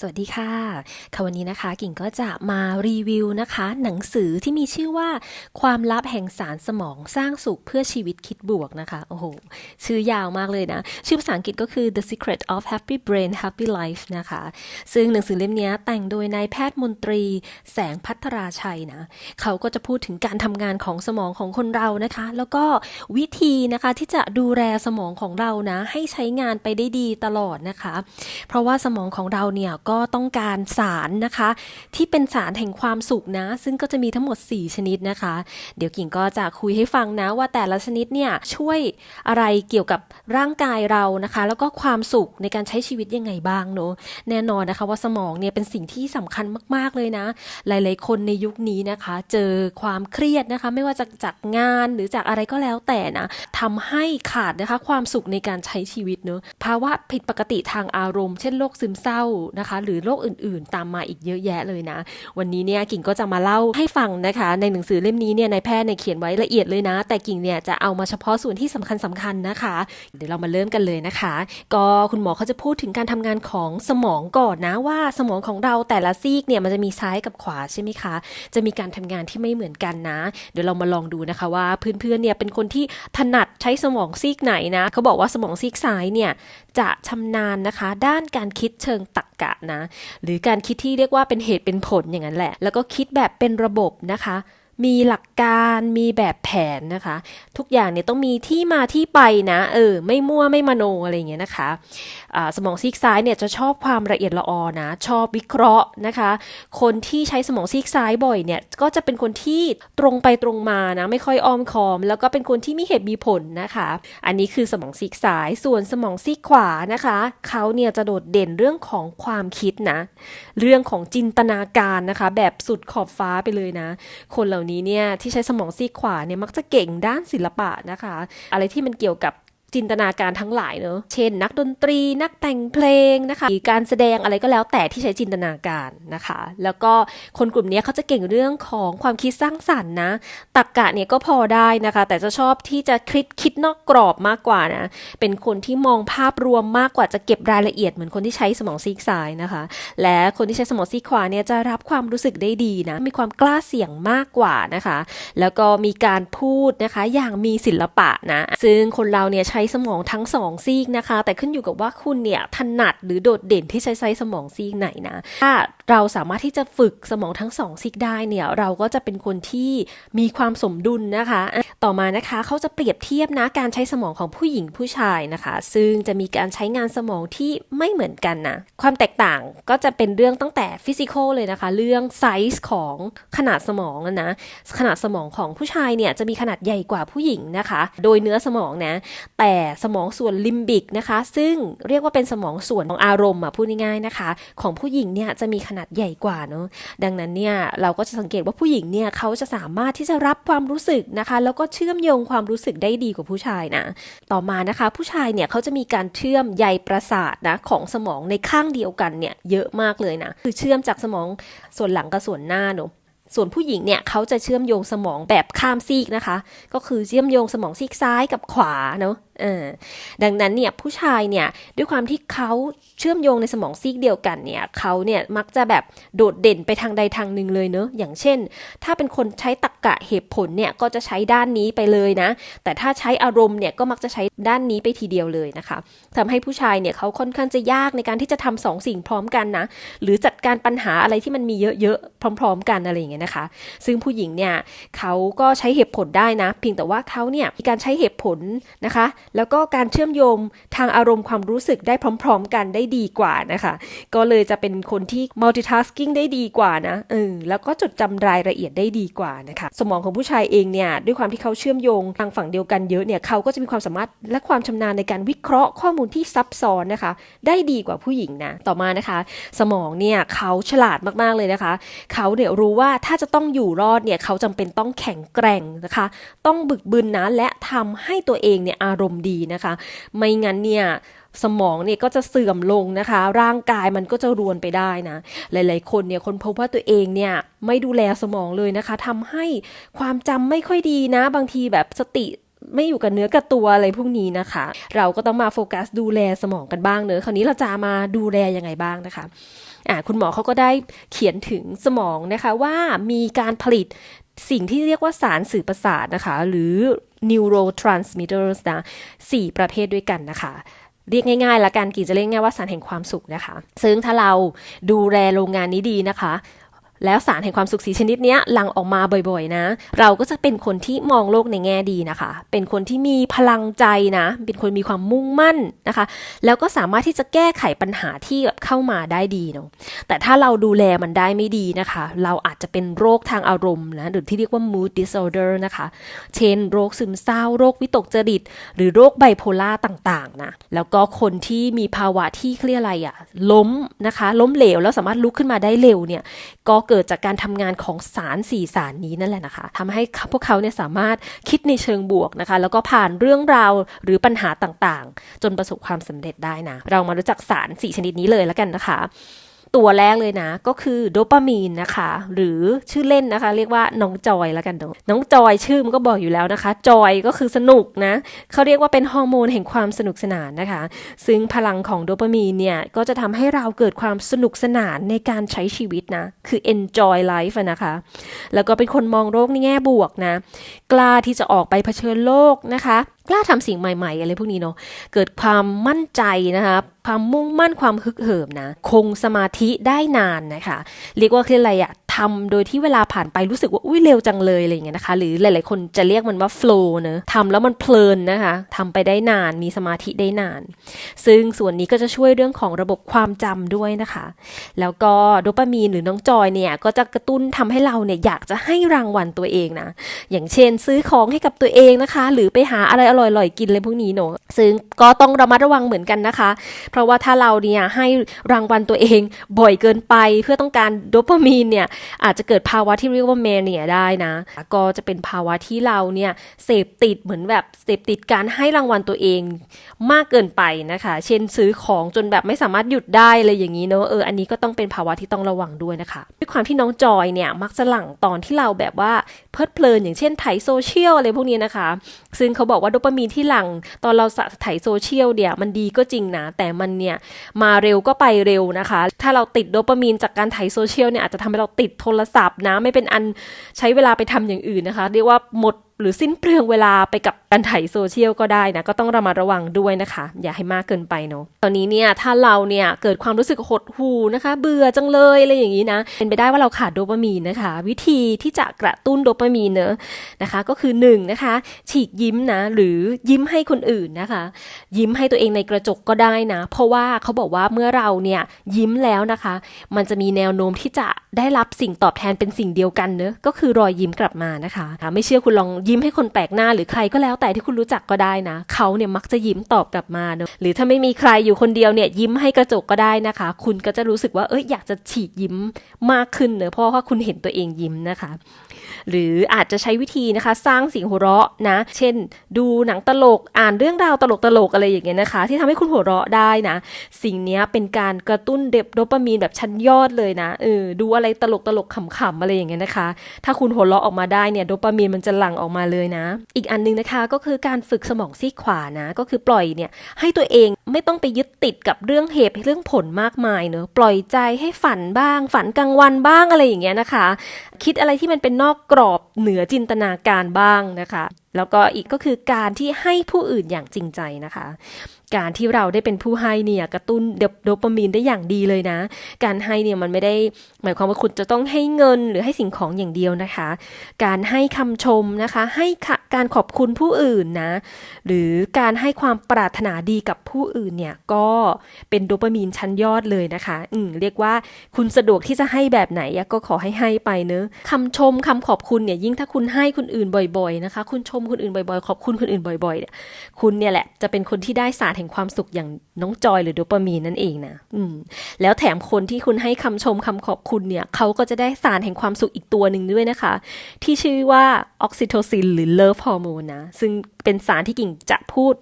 สวัสดีค่ะ ค่ะวันนี้นะคะ กิ่งก็จะมารีวิวนะคะ หนังสือที่มีชื่อว่าความลับแห่งสารสมองสร้างสุขเพื่อชีวิตคิดบวกนะคะ โอ้โห ชื่อยาวมากเลยนะ ชื่อภาษาอังกฤษก็คือ The Secret of Happy Brain Happy Life นะคะ ซึ่งหนังสือเล่มนี้แต่งโดยนายแพทย์มนตรี แสงพัทราชัยนะ เขาก็จะพูดถึงการทำงานของสมองของคนเรานะคะ แล้วก็วิธีนะคะที่จะดูแลสมองของเรานะ ให้ใช้งานไปได้ดีตลอดนะคะ เพราะว่าสมองของเราเนี่ยก็ต้องการสารนะคะ ที่เป็นสารแห่งความสุขนะ ซึ่งก็จะมีทั้งหมด 4 ชนิดนะคะ เดี๋ยวกิ่งก็จะคุยให้ฟังนะว่าแต่ละชนิดเนี่ยช่วยอะไรเกี่ยวกับร่างกายเรานะคะ แล้วก็ความสุขในการใช้ชีวิตยังไงบ้างเนอะแน่นอนนะคะว่าสมองเนี่ยเป็นสิ่งที่สำคัญมาก ๆเลยนะ หลายๆ คนในยุคนี้นะคะ เจอความเครียดนะคะ ไม่ว่าจะจากงานหรือจากอะไรก็แล้วแต่นะทำให้ขาดนะคะความสุขในการใช้ชีวิตเนอะภาวะผิดปกติทางอารมณ์ เช่นโรคซึมเศร้านะคะหรือโรคอื่นๆ ตามมาอีกเยอะแยะเลยนะ วันนี้เนี่ยกิ่งก็จะมาเล่าให้ฟังนะคะ ในหนังสือเล่มนี้เนี่ยนายแพทย์เนี่ยเขียนไว้ละเอียดเลยนะ แต่กิ่งเนี่ยจะเอามาเฉพาะส่วนที่สำคัญสคัญนะคะ เดี๋ยวเรามาเริ่มกันเลยนะคะ ก็คุณหมอเขาจะพูดถึงการทำงานของสมองก่อนนะว่าสมองของเราแต่ละซีกเนี่ยมันจะมีซ้ายกับขวาใช่ไหมคะ จะมีการทำงานที่ไม่เหมือนกันนะ เดี๋ยวเรามาลองดูนะคะว่าเพื่อนๆเนี่ยเป็นคนที่ถนัดใช้สมองซีกไหนนะเขาบอกว่าสมองซีกซ้ายเนี่ย จะชำนาญนะคะ ด้านการคิดเชิงตรรกะนะ หรือการคิดที่เรียกว่าเป็นเหตุเป็นผลอย่างนั้นแหละ แล้วก็คิดแบบเป็นระบบนะคะ มีหลักการมีแบบแผนนะคะ ทุกอย่างเนี่ยต้องมีที่มาที่ไปนะเออไม่มั่วไม่มโนอะไรเงี้ยนะคะอ่าสมองซีกซ้ายเนี่ยจะชอบความละเอียดละออนะชอบวิเคราะห์นะคะ คนที่ใช้สมองซีกซ้ายบ่อยเนี่ยก็จะเป็นคนที่ตรงไปตรงมานะไม่ค่อยอ้อมคอม แล้วก็เป็นคนที่มีเหตุมีผลนะคะ อันนี้คือสมองซีกซ้ายส่วนสมองซีกขวานะคะเขาเนี่ยจะโดดเด่นเรื่องของความคิดนะ เรื่องของจินตนาการนะคะ แบบสุดขอบฟ้าไปเลยนะ คนเหล่านี้เนี่ยที่ใช้สมองซีกขวาเนี่ยมักจะเก่งด้านศิลปะนะคะ อะไรที่มันเกี่ยวกับ จินตนาการทั้งหลายเนอะเช่น นักดนตรี นักแต่งเพลงนะคะการแสดงอะไรก็แล้วแต่ที่ใช้จินตนาการนะคะ แล้วก็คนกลุ่มนี้เขาจะเก่งเรื่องของความคิดสร้างสรรค์นะตรรกกะเนี่ยก็พอได้นะคะ แต่จะชอบที่จะคิดคิดนอกกรอบมากกว่านะเป็นคนที่มองภาพรวมมากกว่าจะเก็บรายละเอียดเหมือนคนที่ใช้สมองซีกซ้ายนะคะ และคนที่ใช้สมองซีกขวาเนี่ยจะรับความรู้สึกได้ดีนะมีความกล้าเสี่ยงมากกว่านะคะ แล้วก็มีการพูดนะคะอย่างมีศิลปะนะซึ่งคนเราเนี่ยใช้สมองทั้งสองซีกนะคะ แต่ขึ้นอยู่กับว่าคุณเนี่ยถนัดหรือโดดเด่นที่ใช้ไซสมองซีกไหนนะถ้าเราสามารถที่จะฝึกสมองทั้งสองซีกได้เนี่ยเราก็จะเป็นคนที่มีความสมดุลนะคะ ต่อมานะคะเขาจะเปรียบเทียบนะการใช้สมองของผู้หญิงผู้ชายนะคะ ซึ่งจะมีการใช้งานสมองที่ไม่เหมือนกันนะความแตกต่างก็จะเป็นเรื่องตั้งแต่ฟิสิกอลเลยนะคะ เรื่องไซส์ของขนาดสมองนะขนาดสมองของผู้ชายเนี่ยจะมีขนาดใหญ่กว่าผู้หญิงนะคะ โดยเนื้อสมองนะ แต่สมองส่วนลิมบิกนะคะ ซึ่งเรียกว่าเป็นสมองส่วนของอารมณ์อะพูดง่ายๆนะคะ ของผู้หญิงเนี่ยจะมีขนาดใหญ่กว่าเนาะดังนั้นเนี่ยเราก็จะสังเกตว่าผู้หญิงเนี่ยเขาจะสามารถที่จะรับความรู้สึกนะคะ แล้วก็เชื่อมโยงความรู้สึกได้ดีกว่าผู้ชายนะต่อมานะคะ ผู้ชายเนี่ยเขาจะมีการเชื่อมใยประสาทนะของสมองในข้างเดียวกันเนี่ยเยอะมากเลยนะคือเชื่อมจากสมองส่วนหลังกับส่วนหน้าเนาะส่วนผู้หญิงเนี่ยเขาจะเชื่อมโยงสมองแบบข้ามซีกนะคะ ก็คือเชื่อมโยงสมองซีกซ้ายกับขวาเนาะดังนั้นเนี่ยผู้ชายเนี่ยด้วยความที่เขาเชื่อมโยงในสมองซีกเดียวกันเนี่ยเขาเนี่ยมักจะแบบโดดเด่นไปทางใดทางหนึ่งเลยเนอะอย่างเช่น ถ้าเป็นคนใช้ตรรกกะเหตุผลเนี่ยก็จะใช้ด้านนี้ไปเลยนะ แต่ถ้าใช้อารมณ์เนี่ยก็มักจะใช้ด้านนี้ไปทีเดียวเลยนะคะทำให้ผู้ชายเนี่ยเขาค่อนข้างจะยากในการที่จะทำสองสิ่งพร้อมกันนะหรือจัดการปัญหาอะไรที่มันมีเยอะๆพร้อม ๆ กันอะไรอย่างเงี้ยนะคะ ซึ่งผู้หญิงเนี่ยเขาก็ใช้เหตุผลได้นะ เพียงแต่ว่าเขาเนี่ยมีการใช้เหตุผลนะคะ แล้วก็การเชื่อมโยงทางอารมณ์ความรู้สึกได้พร้อม ๆ กันได้ดีกว่านะคะ ก็เลยจะเป็นคนที่ multitasking ได้ดีกว่านะเออแล้วก็จดจำรายละเอียดได้ดีกว่านะคะ สมองของผู้ชายเองเนี่ยด้วยความที่เขาเชื่อมโยงทางฝั่งเดียวกันเยอะเนี่ยเขาก็จะมีความสามารถและความชำนาญในการวิเคราะห์ข้อมูลที่ซับซ้อนนะคะ ได้ดีกว่าผู้หญิงนะต่อมานะคะ สมองเนี่ยเขาฉลาดมากๆเลยนะคะ เขาเนี่ยรู้ว่าถ้าจะต้องอยู่รอดเนี่ยเขาจำเป็นต้องแข็งแกร่งนะคะ ต้องบึกบึนนะและทำให้ตัวเองเนี่ยอารมณ์ดีนะคะ ไม่งั้นเนี่ยสมองเนี่ยก็จะเสื่อมลงนะคะ ร่างกายมันก็จะรวนไปได้นะ หลาย ๆ คนเนี่ยคนพบว่าตัวเองเนี่ยไม่ดูแลสมองเลยนะคะทำให้ความจำไม่ค่อยดีนะ บางทีแบบสติไม่อยู่กับเนื้อกับตัวอะไรพวกนี้นะคะ เราก็ต้องมาโฟกัสดูแลสมองกันบ้างเนอะคราวนี้เราจะมาดูแลยังไงบ้างนะคะอ่าคุณหมอเขาก็ได้เขียนถึงสมองนะคะว่ามีการผลิต สิ่งที่เรียกว่าสารสื่อประสาทนะคะ หรือ neurotransmitters นะสี่ประเภทด้วยกันนะคะเรียกง่ายๆละกันกี่จะเรียกง่ายว่าสารแห่งความสุขนะคะ ซึ่งถ้าเราดูแลโรงงานนี้ดีนะคะ แล้วสารแห่งความสุขสีชนิดนี้หลั่งออกมาบ่อยๆนะ เราก็จะเป็นคนที่มองโลกในแง่ดีนะคะ เป็นคนที่มีพลังใจนะ เป็นคนมีความมุ่งมั่นนะคะ แล้วก็สามารถที่จะแก้ไขปัญหาที่แบบเข้ามาได้ดีเนาะแต่ถ้าเราดูแลมันได้ไม่ดีนะคะ เราอาจจะเป็นโรคทางอารมณ์นะหรือที่เรียกว่า mood disorder นะคะ เช่น โรคซึมเศร้า โรควิตกจริต หรือโรคไบโพล่าต่างๆนะแล้วก็คนที่มีภาวะที่เครียกอะไรอะล้มนะคะ ล้มเหลวแล้วสามารถลุกขึ้นมาได้เร็วเนี่ยก็เกิดจากการทำงานของสารสี่สารนี้นั่นแหละนะคะทำให้พวกเขาเนี่ยสามารถคิดในเชิงบวกนะคะ แล้วก็ผ่านเรื่องราวหรือปัญหาต่างๆ จนประสบความสำเร็จได้นะ เรามารู้จักสารสี่ชนิดนี้เลยแล้วกันนะคะ ตัวแรกเลยนะ ก็คือโดปามีนนะคะ หรือชื่อเล่นนะคะ เรียกว่าน้องจอยแล้วกันเนอะน้องจอยชื่อมันก็บอกอยู่แล้วนะคะ จอยก็คือสนุกนะเขาเรียกว่าเป็นฮอร์โมนแห่งความสนุกสนานนะคะ ซึ่งพลังของโดปามีนเนี่ย ก็จะทำให้เราเกิดความสนุกสนานในการใช้ชีวิตนะ คือ enjoy life นะคะ แล้วก็เป็นคนมองโลกในแง่บวกนะ กล้าที่จะออกไปเผชิญโลกนะคะ กล้าทำสิ่งใหม่ ๆ อะไรพวกนี้เนาะเกิดความมั่นใจนะคะความมุ่งมั่นความฮึกเหิมนะ คงสมาธิได้นานนะคะ เรียกว่าคืออะไรอะ ทำโดยที่เวลาผ่านไปรู้สึกว่าอุ้ยเร็วจังเลยอะไรอย่างเงี้ยนะคะ หรือหลาย ๆ คนจะเรียกมันว่า flow เนอะทำแล้วมันเพลินนะคะทำไปได้นานมีสมาธิได้นาน ซึ่งส่วนนี้ก็จะช่วยเรื่องของระบบความจำด้วยนะคะ แล้วก็โดปามีนหรือน้องจอยเนี่ยก็จะกระตุ้นทำให้เราเนี่ยอยากจะให้รางวัลตัวเองนะ อย่างเช่น ซื้อของให้กับตัวเองนะคะ หรือไปหาอะไรอร่อยๆกินอะไรพวกนี้เนอะซึ่งก็ต้องระมัดระวังเหมือนกันนะคะ เพราะว่าถ้าเราเนี่ยให้รางวัลตัวเองบ่อยเกินไปเพื่อต้องการโดปามีนเนี่ยอาจจะเกิดภาวะที่เรียกว่าเมเนียได้นะ ก็จะเป็นภาวะที่เราเนี่ยเสพติดเหมือนแบบเสพติดการให้รางวัลตัวเองมากเกินไปนะคะ เช่นซื้อของจนแบบไม่สามารถหยุดได้เลยอย่างนี้เนอะเอออันนี้ก็ต้องเป็นภาวะที่ต้องระวังด้วยนะคะด้วยความที่น้องจอยเนี่ยมักจะหลังตอนที่เราแบบว่า เพลิดเพลินอย่างเช่นไถโซเชียลอะไรพวกนี้นะคะ ซึ่งเขาบอกว่าโดปามีนที่หลังตอนเราสะไถโซเชียลเนี่ยมันดีก็จริงนะ แต่มันเนี่ยมาเร็วก็ไปเร็วนะคะ ถ้าเราติดโดปามีนจากการไถโซเชียลเนี่ยอาจจะทำให้เราติดโทรศัพท์นะไม่เป็นอันใช้เวลาไปทำอย่างอื่นนะคะ เรียกว่าหมด หรือสิ้นเปลืองเวลาไปกับการไถโซเชียลก็ได้นะ ก็ต้องระมัดระวังด้วยนะคะ อย่าให้มากเกินไปเนาะตอนนี้เนี่ยถ้าเราเนี่ยเกิดความรู้สึกหดหู่นะคะ เบื่อจังเลยอะไรอย่างนี้นะ เป็นไปได้ว่าเราขาดโดปามีนนะคะ วิธีที่จะกระตุ้นโดปามีนเนอะนะคะ ก็คือ1นงนะคะ ฉีกยิ้มนะ หรือยิ้มให้คนอื่นนะคะ ยิ้มให้ตัวเองในกระจกก็ได้นะ เพราะว่าเขาบอกว่าเมื่อเราเนี่ยยิ้มแล้วนะคะ มันจะมีแนวโน้มที่จะได้รับสิ่งตอบแทนเป็นสิ่งเดียวกันเนอะก็คือรอยยิ้มกลับมานะคะ ไม่เชื่อคุณลองยิ้มให้คนแปลกหน้าหรือใครก็แล้วแต่ที่คุณรู้จักก็ได้นะ เขาเนี่ยมักจะยิ้มตอบกลับมาเนอะหรือถ้าไม่มีใครอยู่คนเดียวเนี่ยยิ้มให้กระจกก็ได้นะคะ คุณก็จะรู้สึกว่าเอ้ยอยากจะฉีกยิ้มมากขึ้นเนอะเพราะว่าคุณเห็นตัวเองยิ้มนะคะ หรืออาจจะใช้วิธีนะคะ สร้างเสียงหัวเราะนะ เช่น ดูหนังตลกอ่านเรื่องราวตลกตลกอะไรอย่างเงี้ยนะคะ ที่ทำให้คุณหัวเราะได้นะ สิ่งนี้เป็นการกระตุ้นเดบโดปามีนแบบชั้นยอดเลยนะเออดูอะไรตลกตลกขำๆอะไรอย่างเงี้ยนะคะ ถ้าคุณหัวเราะออกมาได้เนี่ยโดปามีนมันจะหลั่งออกมาเลยนะ อีกอันนึงนะคะก็คือการฝึกสมองซีกขวานะ ก็คือปล่อยเนี่ยให้ตัวเองไม่ต้องไปยึดติดกับเรื่องเหตุเรื่องผลมากมายเนอะปล่อยใจให้ฝันบ้าง ฝันกลางวันบ้างอะไรอย่างเงี้ยนะคะ คิดอะไรที่มันเป็นนอกกรอบเหนือจินตนาการบ้างนะคะ แล้วก็อีกก็คือการที่ให้ผู้อื่นอย่างจริงใจนะคะ การที่เราได้เป็นผู้ให้เนี่ยกระตุ้นโดปามีนได้อย่างดีเลยนะ การให้เนี่ยมันไม่ได้หมายความว่าคุณจะต้องให้เงินหรือให้สิ่งของอย่างเดียวนะคะ การให้คำชมนะคะ ให้การขอบคุณผู้อื่นนะ หรือการให้ความปรารถนาดีกับผู้อื่นเนี่ยก็เป็นโดปามีนชั้นยอดเลยนะคะ อืมเรียกว่าคุณสะดวกที่จะให้แบบไหนก็ขอให้ให้ไปเนอะคำชมคำขอบคุณเนี่ยยิ่งถ้าคุณให้คนอื่นบ่อย ๆนะคะ คุณชมคนอื่นบ่อยๆ ขอบคุณคนอื่นบ่อยๆเนี่ยคุณเนี่ยแหละจะเป็นคนที่ได้สารแห่งความสุขอย่างน้องจอยหรือโดปามีนนั่นเองนะอืมแล้วแถมคนที่คุณให้คำชมคำขอบคุณเนี่ยเขาก็จะได้สารแห่งความสุขอีกตัวหนึ่งด้วยนะคะ ที่ชื่อว่าออกซิโทซินหรือเลิฟฮอร์โมนนะซึ่งเป็นสารที่กิ่งจะพูด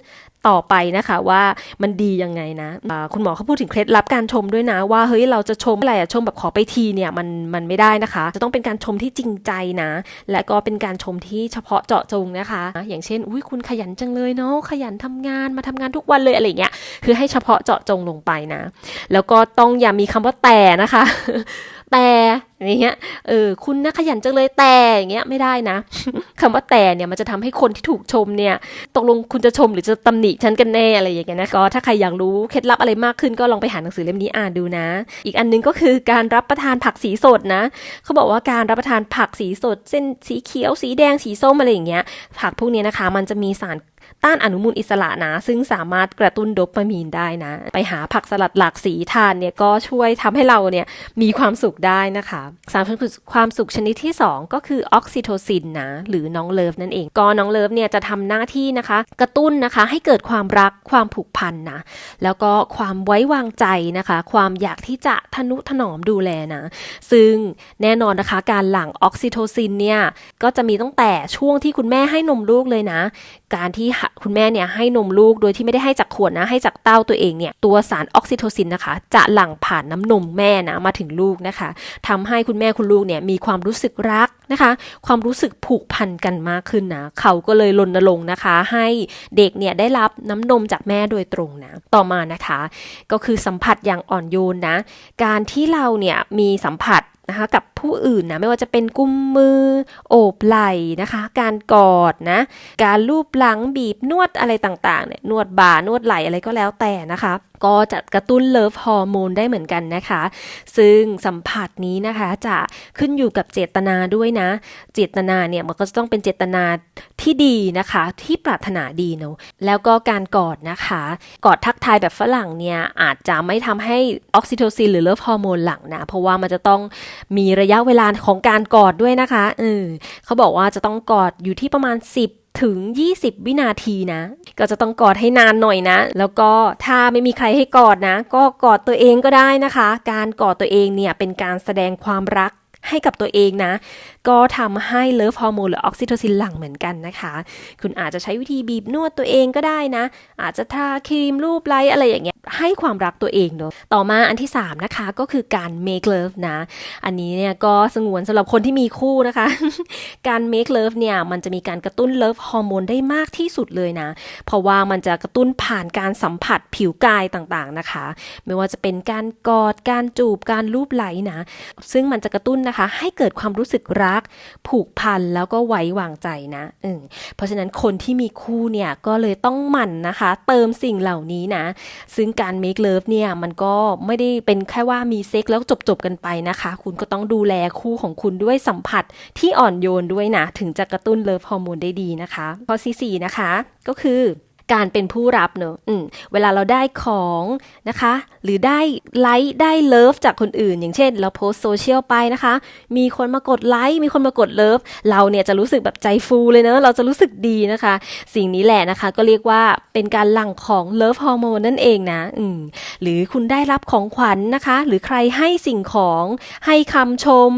ต่อไปนะคะว่ามันดียังไงนะคุณหมอเขาพูดถึงเคล็ดลับการชมด้วยนะ ว่าเฮ้ยเราจะชมอะไรอะชมแบบขอไปทีเนี่ยมันมันไม่ได้นะคะ จะต้องเป็นการชมที่จริงใจนะ และก็เป็นการชมที่เฉพาะเจาะจงนะคะ อย่างเช่น อุ้ยคุณขยันจังเลยเนาะขยันทำงานมาทำงานทุกวันเลยอะไรเงี้ยคือให้เฉพาะเจาะจงลงไปนะ แล้วก็ต้องอย่ามีคำว่าแต่นะคะ แต่อย่างเงี้ยเออคุณนะขยันจังเลยแต่อย่างเงี้ยไม่ได้นะคำว่าแต่เนี่ยมันจะทำให้คนที่ถูกชมเนี่ยตกลงคุณจะชมหรือจะตำหนิฉันกันแน่อะไรอย่างเงี้ยนะก็ถ้าใครอยากรู้เคล็ดลับอะไรมากขึ้นก็ลองไปหาหนังสือเล่มนี้อ่านดูนะ อีกอันหนึงก็คือการรับประทานผักสีสดนะ เขาบอกว่าการรับประทานผักสีสด เส้นสีเขียวสีแดงสีส้มอะไรอย่างเงี้ยผักพวกนี้นะคะ มันจะมีสาร ต้านอนุมูลอิสระนะ ซึ่งสามารถกระตุ้นโดปามีนได้นะ ไปหาผักสลัดหลากสีทานเนี่ยก็ช่วยทำให้เราเนี่ยมีความสุขได้นะคะสารความสุขชนิดที่ 2 ก็คือออกซิโทซินนะหรือน้องเลิฟนั่นเองก็น้องเลิฟเนี่ยจะทำหน้าที่นะคะ กระตุ้นนะคะให้เกิดความรักความผูกพันนะแล้วก็ความไว้วางใจนะคะ ความอยากที่จะทนุถนอมดูแลนะ ซึ่งแน่นอนนะคะการหลั่งออกซิโทซินเนี่ยก็จะมีตั้งแต่ช่วงที่คุณแม่ให้นมลูกเลยนะ การที่คุณแม่เนี่ยให้นมลูกโดยที่ไม่ได้ให้จากขวดนะ ให้จากเต้าตัวเองเนี่ยตัวสารออกซิโทซินนะคะ จะหลั่งผ่านน้ำนมแม่นะมาถึงลูกนะคะทำให้คุณแม่คุณลูกเนี่ยมีความรู้สึกรักนะคะ ความรู้สึกผูกพันกันมากขึ้นนะ เขาก็เลยรณรงค์นะคะ ให้เด็กเนี่ยได้รับน้ำนมจากแม่โดยตรงนะ ต่อมานะคะ ก็คือสัมผัสอย่างอ่อนโยนนะ การที่เราเนี่ยมีสัมผัสนะคะกับ ผู้อื่นนะไม่ว่าจะเป็นกุมมือ โอบไหล่นะคะ การกอดนะ การลูบหลังบีบนวดอะไรต่างๆเนี่ยนวดบ่านวดไหล่อะไรก็แล้วแต่นะคะ ก็จะกระตุ้นเลิฟฮอร์โมนได้เหมือนกันนะคะ ซึ่งสัมผัสนี้นะคะจะขึ้นอยู่กับเจตนาด้วยนะ เจตนาเนี่ยมันก็จะต้องเป็นเจตนาที่ดีนะคะ ที่ปรารถนาดีเนาะแล้วก็การกอดนะคะ กอดทักทายแบบฝรั่งเนี่ยอาจจะไม่ทำให้ออกซิโทซินหรือเลิฟฮอร์โมนหลั่งนะ เพราะว่ามันจะต้องมีระยะเวลาของการกอดด้วยนะคะเออเขาบอกว่าจะต้องกอดอยู่ที่ประมาณ 10ถึง 20 วินาทีนะ ก็จะต้องกอดให้นานหน่อยนะ แล้วก็ถ้าไม่มีใครให้กอดนะ ก็กอดตัวเองก็ได้นะคะ การกอดตัวเองเนี่ยเป็นการแสดงความรักให้กับตัวเองนะ ก็ทำให้เลิฟฮอร์โมนหรือออกซิโทซินหลั่งเหมือนกันนะคะ คุณอาจจะใช้วิธีบีบนวดตัวเองก็ได้นะ อาจจะทาครีมรูปไล้อะไรอย่างเงี้ย ให้ความรักตัวเองเนาะต่อมาอันที่ 3 นะคะ ก็คือการ make love นะ อันนี้เนี่ยก็สงวนสำหรับคนที่มีคู่นะคะ การ make love เนี่ย มันจะมีการกระตุ้นเลิฟฮอร์โมนได้มากที่สุดเลยนะ เพราะว่ามันจะกระตุ้นผ่านการสัมผัสผิวกายต่างๆนะคะ ไม่ว่าจะเป็นการกอดการจูบการลูบไล่นะ ซึ่งมันจะกระตุ้นนะคะ ให้เกิดความรู้สึกรักผูกพันแล้วก็ไว้วางใจนะเออเพราะฉะนั้นคนที่มีคู่เนี่ยก็เลยต้องหมั่นนะคะ เติมสิ่งเหล่านี้นะ ซึ่งการ make love เนี่ยมันก็ไม่ได้เป็นแค่ว่ามีเซ็กแล้วจบๆกันไปนะคะ คุณก็ต้องดูแลคู่ของคุณด้วยสัมผัสที่อ่อนโยนด้วยนะ ถึงจะกระตุ้นเลิฟฮอร์โมนได้ดีนะคะ ข้อที่4นะคะ ก็คือ การเป็นผู้รับเนอะอืมเวลาเราได้ของนะคะ หรือได้ไลค์ได้เลิฟจากคนอื่น อย่างเช่น เราโพสโซเชียลไปนะคะ มีคนมากดไลค์มีคนมากดเลิฟเราเนี่ยจะรู้สึกแบบใจฟูเลยเนอะเราจะรู้สึกดีนะคะ สิ่งนี้แหละนะคะ ก็เรียกว่าเป็นการหลั่งของเลิฟฮอร์โมนนั่นเองนะอืมหรือคุณได้รับของขวัญนะคะ หรือใครให้สิ่งของให้คำชม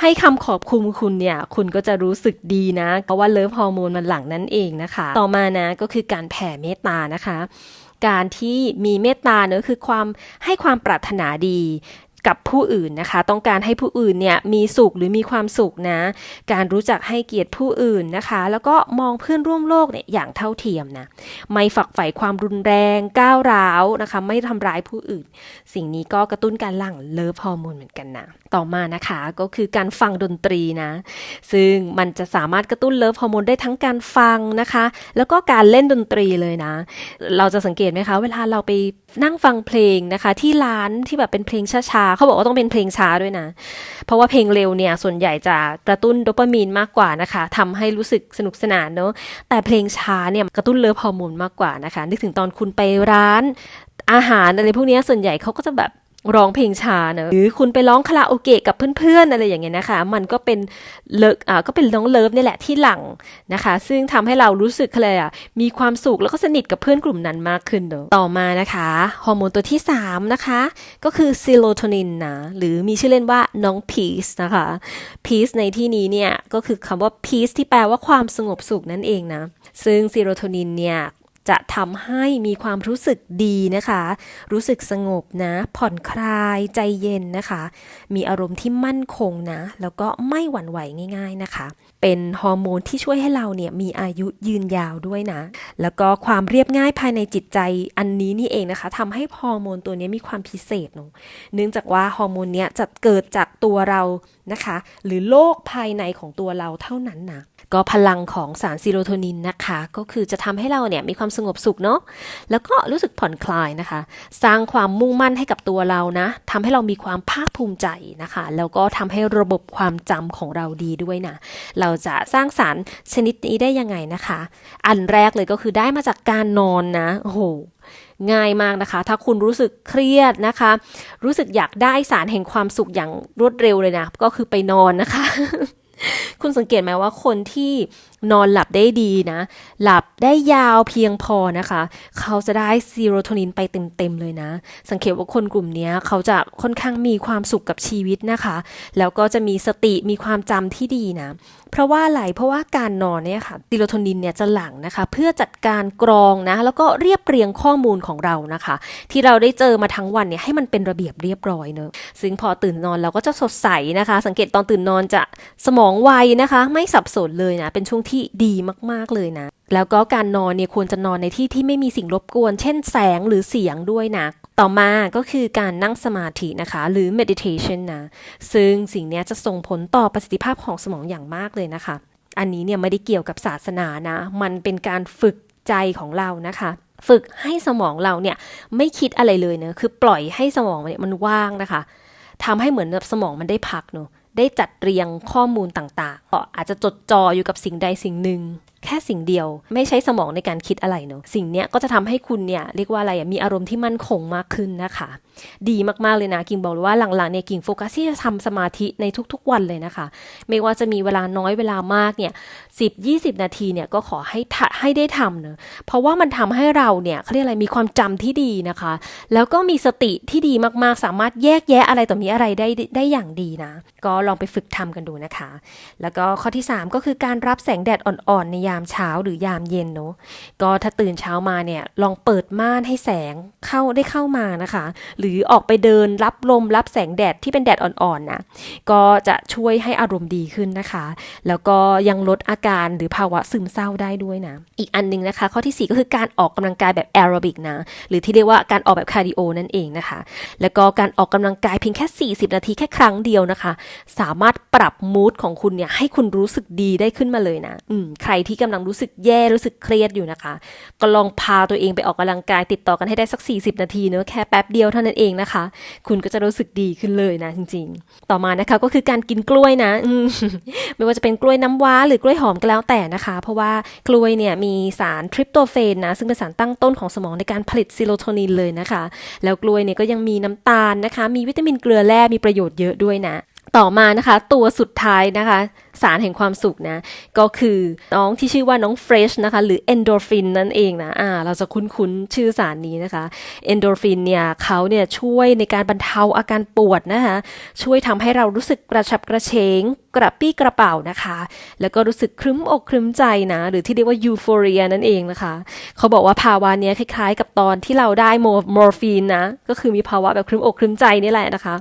ให้คำขอบคุณคุณเนี่ยคุณก็จะรู้สึกดีนะ เพราะว่าเลิฟฮอร์โมนมันหลั่งนั่นเองนะคะ ต่อมานะก็คือการแพผ่เมตตานะคะ การที่มีเมตตาเนอะคือความให้ความปรารถนาดี กับผู้อื่นนะคะ ต้องการให้ผู้อื่นเนี่ยมีสุขหรือมีความสุขนะ การรู้จักให้เกียรติผู้อื่นนะคะ แล้วก็มองเพื่อนร่วมโลกเนี่ยอย่างเท่าเทียมนะไม่ฝักใฝ่ความรุนแรงก้าวร้าวนะคะ ไม่ทำร้ายผู้อื่น สิ่งนี้ก็กระตุ้นการหลั่งเลิฟฮอร์โมนเหมือนกันนะต่อมานะคะก็คือการฟังดนตรีนะ ซึ่งมันจะสามารถกระตุ้นเลิฟฮอร์โมนได้ทั้งการฟังนะคะ แล้วก็การเล่นดนตรีเลยนะ เราจะสังเกตไหมคะ เวลาเราไปนั่งฟังเพลงนะคะ ที่ร้านที่แบบเป็นเพลงช้าๆเขาบอกว่าต้องเป็นเพลงช้าด้วยนะ เพราะว่าเพลงเร็วเนี่ยส่วนใหญ่จะกระตุ้นโดปามีนมากกว่านะคะทำให้รู้สึกสนุกสนานเนาะแต่เพลงช้าเนี่ยกระตุ้นเลิฟฮอร์โมนมากกว่านะคะ นึกถึงตอนคุณไปร้านอาหารอะไรพวกนี้ส่วนใหญ่เขาก็จะแบบ ร้องเพลงช้าเนอะหรือคุณไปร้องคาราโอเกะกับเพื่อนๆอะไรอย่างเงี้ยนะคะ มันก็เป็นเลิกอ่าก็เป็นน้องเลิฟนี่แหละที่หลังนะคะ ซึ่งทำให้เรารู้สึกอะไรอะมีความสุขแล้วก็สนิทกับเพื่อนกลุ่มนั้นมากขึ้นเนอะต่อมานะคะฮอร์โมนตัวที่ 3 นะคะ ก็คือซีโรโทนินนะหรือมีชื่อเล่นว่าน้องพีซนะคะพีซในที่นี้เนี่ยก็คือคำว่าพีซที่แปลว่าความสงบสุขนั่นเองนะซึ่งซีโรโทนินเนี่ย จะทำให้มีความรู้สึกดีนะคะ รู้สึกสงบนะ ผ่อนคลายใจเย็นนะคะ มีอารมณ์ที่มั่นคงนะ แล้วก็ไม่หวั่นไหวง่าย ๆนะคะ เป็นฮอร์โมนที่ช่วยให้เราเนี่ยมีอายุยืนยาวด้วยนะ แล้วก็ความเรียบง่ายภายในจิตใจอันนี้นี่เองนะคะทำให้ฮอร์โมนตัวนี้มีความพิเศษเนอะเนื่องจากว่าฮอร์โมนเนี้ยจะเกิดจากตัวเรานะคะ หรือโลกภายในของตัวเราเท่านั้นนะก็พลังของสารซีโรโทนินนะคะ ก็คือจะทำให้เราเนี่ยมีความสงบสุขเนาะแล้วก็รู้สึกผ่อนคลายนะคะ สร้างความมุ่งมั่นให้กับตัวเรานะทำให้เรามีความภาคภูมิใจนะคะ แล้วก็ทำให้ระบบความจำของเราดีด้วยนะเราจะสร้างสารชนิดนี้ได้ยังไงนะคะ อันแรกเลยก็คือได้มาจากการนอนนะโอ้โหง่ายมากนะคะ ถ้าคุณรู้สึกเครียดนะคะ รู้สึกอยากได้สารแห่งความสุขอย่างรวดเร็วเลยนะ ก็คือไปนอนนะคะ คุณสังเกตไหมว่าคนที่ นอนหลับได้ดีนะ หลับได้ยาวเพียงพอนะคะ เขาจะได้ซีโรโทนินไปเต็มๆเลยนะ สังเกตว่าคนกลุ่มนี้เขาจะค่อนข้างมีความสุขกับชีวิตนะคะ แล้วก็จะมีสติมีความจำที่ดีนะ เพราะว่าอะไรเพราะว่าการนอนเนี่ยค่ะซีโรโทนินเนี่ยจะหลั่งนะคะ เพื่อจัดการกรองนะ แล้วก็เรียบเรียงข้อมูลของเรานะคะ ที่เราได้เจอมาทั้งวันเนี่ยให้มันเป็นระเบียบเรียบร้อยเนอะซึ่งพอตื่นนอนเราก็จะสดใสนะคะ สังเกตตอนตื่นนอนจะสมองไวนะคะ ไม่สับสนเลยนะเป็นช่วงที่ดีมากๆเลยนะ แล้วก็การนอนเนี่ยควรจะนอนในที่ที่ไม่มีสิ่งรบกวน เช่นแสงหรือเสียงด้วยนะ ต่อมาก็คือการนั่งสมาธินะคะ หรือ meditation นะ ซึ่งสิ่งนี้จะส่งผลต่อประสิทธิภาพของสมองอย่างมากเลยนะคะ อันนี้เนี่ยไม่ได้เกี่ยวกับศาสนานะ มันเป็นการฝึกใจของเรานะคะ ฝึกให้สมองเราเนี่ยไม่คิดอะไรเลยเนะคือปล่อยให้สมองเนี่ยมันว่างนะคะทำให้เหมือนแบบสมองมันได้พักเนอะ ได้จัดเรียงข้อมูลต่างๆก็อาจจะจดจ่ออยู่กับสิ่งใดสิ่งหนึ่ง แค่สิ่งเดียวไม่ใช้สมองในการคิดอะไรเนาะสิ่งเนี้ยก็จะทำให้คุณเนี่ยเรียกว่าอะไรมีอารมณ์ที่มั่นคงมากขึ้นนะคะ ดีมากๆเลยนะกิ่งบอกเลยว่าหลังๆเนี่ยกิ่งโฟกัสที่จะทำสมาธิในทุกๆวันเลยนะคะ ไม่ว่าจะมีเวลาน้อยเวลามากเนี่ยสิบยี่สิบนาทีเนี่ยก็ขอให้ทะให้ได้ทำเนะเพราะว่ามันทำให้เราเนี่ยเขาเรียกอะไรมีความจำที่ดีนะคะ แล้วก็มีสติที่ดีมากๆ สามารถแยกแยะอะไรต่อมีอะไรได้ได้อย่างดีนะ ก็ลองไปฝึกทำกันดูนะคะ แล้วก็ข้อที่ 3 ก็คือการรับแสงแดดอ่อนๆ ในยามเช้าหรือยามเย็นเนาะก็ถ้าตื่นเช้ามาเนี่ยลองเปิดม่านให้แสงเข้าได้เข้ามานะคะหรืือออกไปเดินรับลมรับแสงแดดที่เป็นแดดอ่อนๆนะก็จะช่วยให้อารมณ์ดีขึ้นนะคะ แล้วก็ยังลดอาการหรือภาวะซึมเศร้าได้ด้วยนะ อีกอันหนึงนะคะ ข้อที่ 4 ก็คือการออกกำลังกายแบบแอโรบิกนะหรือที่เรียกว่าการออกแบบคาร์ดิโอนั่นเองนะคะ แล้วก็การออกกำลังกายเพียงแค่ 40 นาทีแค่ครั้งเดียวนะคะ สามารถปรับมูดของคุณเนี่ยให้คุณรู้สึกดีได้ขึ้นมาเลยนะอืมใครที่กำลังรู้สึกแย่รู้สึกเครียดอยู่นะคะ ก็ลองพาตัวเองไปออกกำลังกายติดต่อกันให้ได้สัก 40 นาทีเนอะแค่แป๊บเดียวเท่านั้นเองนะคะ คุณก็จะรู้สึกดีขึ้นเลยนะจริง ๆ ต่อมานะคะก็คือการกินกล้วยนะมไม่ว่าจะเป็นกล้วยน้ำว้าหรือกล้วยหอมก็แล้วแต่นะคะ เพราะว่ากล้วยเนี่ยมีสารทริปโตเฟนนะซึ่งเป็นสารตั้งต้นของสมองในการผลิตซีโรโทนินเลยนะคะ แล้วกล้วยเนี่ยก็ยังมีน้ำตาลนะคะ มีวิตามินเกลือแร่มีประโยชน์เยอะด้วยนะ ต่อมานะคะ ตัวสุดท้ายนะคะ สารแห่งความสุขนะ ก็คือน้องที่ชื่อว่าน้องเฟรชนะคะ หรือเอนโดรฟินนั่นเองนะอ่าเราจะคุ้นๆชื่อสารนี้นะคะเอนโดรฟินเนี่ยเขาเนี่ยช่วยในการบรรเทาอาการปวดนะคะ ช่วยทำให้เรารู้สึกกระฉับกระเฉงกระปี้กระเป๋านะคะ แล้วก็รู้สึกครึ้มอกครึ้มใจนะ หรือที่เรียกว่ายูโฟเรียนั่นเองนะคะ เขาบอกว่าภาวะนี้คล้ายๆ กับตอนที่เราได้โมมอร์ฟีนนะ ก็คือมีภาวะแบบครึ้มอกครึ้มใจนี่แหละนะคะ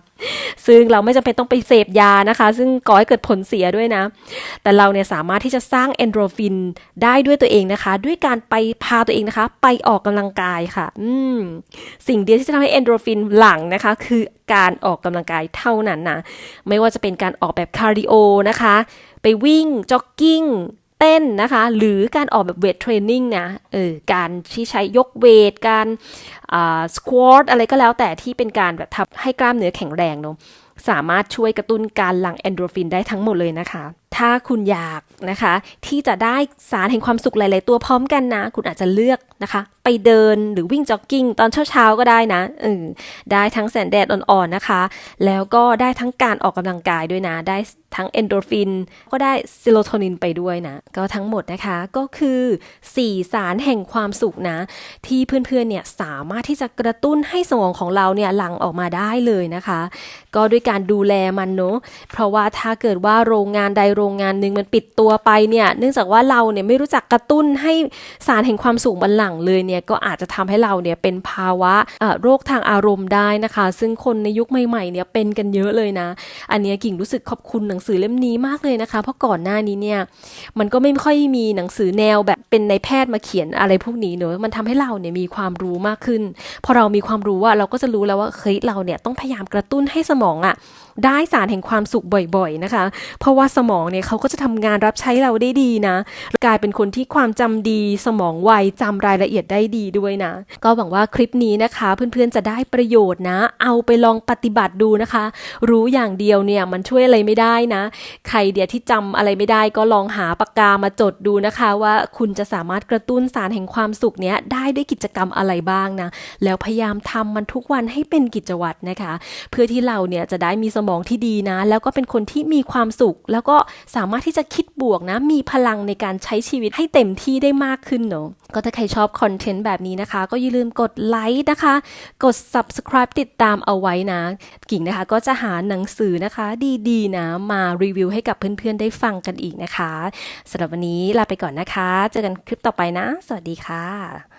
ซึ่งเราไม่จำเป็นต้องไปเสพยานะคะ ซึ่งก่อให้เกิดผลเสียด้วยนะแต่เราเนี่ยสามารถที่จะสร้างเอนโดรฟินได้ด้วยตัวเองนะคะ ด้วยการไปพาตัวเองนะคะ ไปออกกำลังกายค่ะ อืมสิ่งเดียวที่จะทำให้เอนโดรฟินหลั่งนะคะ คือการออกกำลังกายเท่านั้นนะไม่ว่าจะเป็นการออกแบบคาร์ดิโอนะคะ ไปวิ่งจ็อกกิ้งเต้นนะคะ หรือการออกแบบเวทเทรนนิ่งนะเออการที่ใช้ยกเวท การสควอตอะไรก็แล้วแต่ที่เป็นการแบบทำให้กล้ามเนื้อแข็งแรงเนาะ สามารถช่วยกระตุ้นการหลั่งเอนโดรฟินได้ทั้งหมดเลยนะคะ ถ้าคุณอยากนะคะ ที่จะได้สารแห่งความสุขหลาย ๆ ตัวพร้อมกันนะ คุณอาจจะเลือกนะคะ ไปเดินหรือวิ่งจ็อกกิ้งตอนเช้า ๆ ก็ได้นะเออได้ทั้งแสงแดดอ่อน ๆ นะคะ แล้วก็ได้ทั้งการออกกำลังกายด้วยนะ ได้ทั้งเอนโดรฟิน ก็ได้ซีโรโทนินไปด้วยนะ ก็ทั้งหมดนะคะก็คือ 4 สารแห่งความสุขนะ ที่เพื่อน ๆ เนี่ยสามารถที่จะกระตุ้นให้สมองของเราเนี่ยหลั่งออกมาได้เลยนะคะ ก็ด้วยการดูแลมันเนาะเพราะว่าถ้าเกิดว่าโรงงานใดโรงรงงานหนึ่งมันปิดตัวไปเนี่ยเนื่องจากว่าเราเนี่ยไม่รู้จักกระตุ้นให้สารแห่งความสุขบันหลังเลยเนี่ยก็อาจจะทำให้เราเนี่ยเป็นภาวะโรคทางอารมณ์ได้นะคะ ซึ่งคนในยุคใหม่ๆเนี่ยเป็นกันเยอะเลยนะ อันเนี้ยกิ่งรู้สึกขอบคุณหนังสือเล่มนี้มากเลยนะคะ เพราะก่อนหน้านี้เนี่ยมันก็ไม่ค่อยมีหนังสือแนวแบบเป็นในแพทย์มาเขียนอะไรพวกนี้เนอะมันทำให้เราเนี่ยมีความรู้มากขึ้น พอเรามีความรู้ว่าเราก็จะรู้แล้วว่าเฮ้ยเราเนี่ยต้องพยายามกระตุ้นให้สมองอะ ได้สารแห่งความสุขบ่อยๆนะคะ เพราะว่าสมองเนี่ยเขาก็จะทำงานรับใช้เราได้ดีนะ กลายเป็นคนที่ความจำดีสมองไวจำรายละเอียดได้ดีด้วยนะ ก็หวังว่าคลิปนี้นะคะ เพื่อนๆจะได้ประโยชน์นะ เอาไปลองปฏิบัติดูนะคะ รู้อย่างเดียวเนี่ยมันช่วยอะไรไม่ได้นะ ใครเดียวที่จำอะไรไม่ได้ก็ลองหาปากกามาจดดูนะคะ ว่าคุณจะสามารถกระตุ้นสารแห่งความสุขเนี้ยได้ด้วยกิจกรรมอะไรบ้างนะแล้วพยายามทำมันทุกวันให้เป็นกิจวัตรนะคะ เพื่อที่เราเนี่ยจะได้มีสมองที่ดีนะ แล้วก็เป็นคนที่มีความสุข แล้วก็สามารถที่จะคิดบวกนะ มีพลังในการใช้ชีวิตให้เต็มที่ได้มากขึ้นเนาะก็ถ้าใครชอบคอนเทนต์แบบนี้นะคะ ก็อย่าลืมกดไลค์นะคะ กด subscribe ติดตามเอาไว้นะ กิ่งนะคะ ก็จะหาหนังสือนะคะ ดีๆ นะ มารีวิวให้กับเพื่อนๆ ได้ฟังกันอีกนะคะสำหรับวันนี้ลาไปก่อนนะคะ เจอกันคลิปต่อไปนะ สวัสดีค่ะ